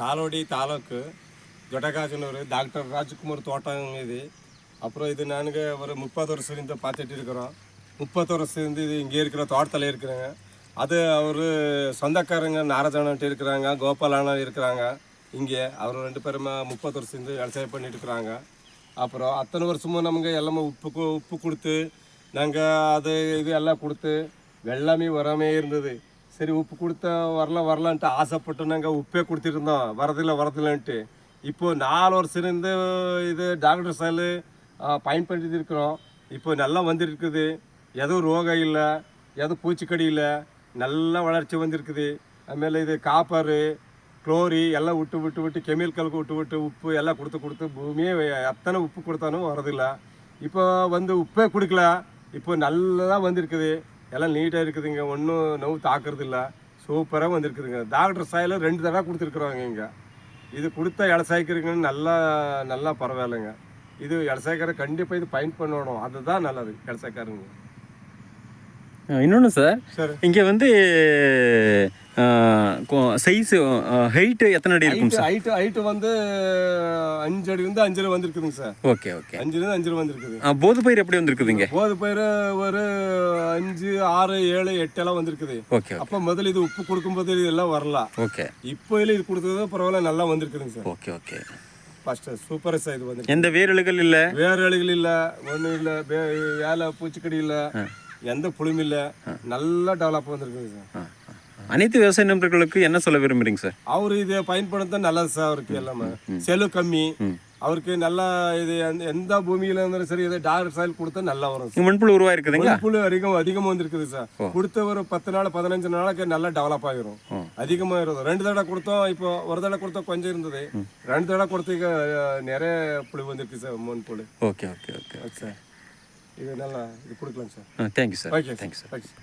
காலோடி தாலூக்கு ஜொடகாஜனூர் doctor Rajkumar தோட்டம் இது அப்புறம் இது நானுங்க ஒரு முப்பது வருஷத்துலேருந்து பார்த்துட்டு இருக்கிறோம். முப்பது வருஷத்துலேருந்து இது இங்கே இருக்கிற தோட்டத்தில் இருக்கிறேங்க. அது அவர் சொந்தக்காரங்க நாரஜானன்ட்டு இருக்கிறாங்க கோபாலான இருக்கிறாங்க. இங்கே அவர் ரெண்டு பேருமே முப்பது வருஷத்துலேருந்து விவசாயம் பண்ணிட்டு இருக்கிறாங்க. அப்புறம் அத்தனை வருஷமும் நமக்கு எல்லாமே உப்பு உப்பு கொடுத்து நாங்கள் அது இது எல்லாம் கொடுத்து வெள்ளமே வராமே இருந்தது. சரி உப்பு கொடுத்தா வரல வரலான்ட்டு ஆசைப்பட்டு நாங்கள் உப்பே கொடுத்துருந்தோம் வரதில்லை வரதில்லைன்ட்டு. இப்போ நாலு வருஷம் இருந்து இது டாக்டர் சால் பயன்படுத்தி இருக்கிறோம். இப்போ நல்லா வந்துருக்குது. எதுவும் ரோகம் இல்லை எதுவும் பூச்சிக்கடி இல்லை. நல்ல வளர்ச்சி வந்திருக்குது. அதுமாரி இது காப்பரு குளோரி எல்லாம் விட்டு விட்டு விட்டு கெமிக்கலுக்கு விட்டு விட்டு உப்பு எல்லாம் கொடுத்து கொடுத்து பூமியே எத்தனை உப்பு கொடுத்தாலும் வரதில்லை. இப்போ வந்து உப்பே கொடுக்கல. இப்போ நல்லா வந்திருக்குது. எல்லாம் நீட்டாக இருக்குதுங்க. ஒன்றும் நோவு தாக்குறது இல்லை சூப்பராக வந்திருக்குதுங்க. டாக்டர் சாயில் ரெண்டு தடவை கொடுத்துருக்குறோங்க இங்கே. இது கொடுத்த இலசாய்க்கிறீங்கன்னு நல்லா நல்லா பரவாயில்லைங்க. இது இலசாய்க்கார கண்டிப்பாக இது பயன் பண்ணணும். அதுதான் நல்லது இலசாய்க்காரங்க இன்னொன்று சார். சரி. இங்கே வந்து சைஸு ஹைட்டு எத்தனை அடி இருக்கும் ஹைட்டு ஹைட்டு ஹைட்டு வந்து அஞ்சு அடி இருந்து அஞ்சு வந்திருக்குதுங்க சார் ஓகே ஓகே அஞ்சுலேருந்து அஞ்சு வந்திருக்குது. போது பயிர் எப்படி வந்திருக்குதுங்க? போது பயிர் ஒரு அஞ்சு ஆறு ஏழு எட்டு எல்லாம் வந்திருக்குது. ஓகே அப்போ முதல்ல இது உப்பு கொடுக்கும்போது இது எல்லாம் வரல. ஓகே இப்போ இது கொடுத்தது பரவாயில்ல நல்லா வந்திருக்குதுங்க sir okay okay first super sir இது வந்து எந்த வேரழுகள் இல்லை? வேறு இலைகள் இல்லை ஒன்றும் இல்லை வேலை பூச்சிக்கடி இல்லை எந்த புளியும் இல்லை நல்லா டெவலப் வந்திருக்குது சார் அனைத்து விவசாய நண்பர்களுக்கு என்ன சொல்ல விரும்புறீங்க சார் அவர் இதை பயன்படுத்த நல்லது சார் அவருக்கு எல்லாமே. செலவு கம்மி. அவருக்கு நல்லா இது எந்த- பூமியில இருந்தாலும் சரி இதை டாக்டர் சாயில் கொடுத்தா நல்லா வரும் மண்புழு உருவாயிருக்குதுங்களா? புழு அதிகம் அதிகமாக வந்திருக்குது சார் கொடுத்த ஒரு பத்து நாள் பதினஞ்சு நாளைக்கு நல்லா டெவலப் ஆகிரும் அதிகமாக இருக்கும் ரெண்டு தடவை கொடுத்தோம் இப்போ ஒரு தடவை கொடுத்தோம் கொஞ்சம் இருந்தது. ரெண்டு தடவை கொடுத்தீங்க நிறைய புழு வந்திருக்கு சார் மூணு புழு ஓகே ஓகே ஓகே. சார் இது நல்லா இது கொடுக்கலாம் sir thank you sir okay thank you sir thanks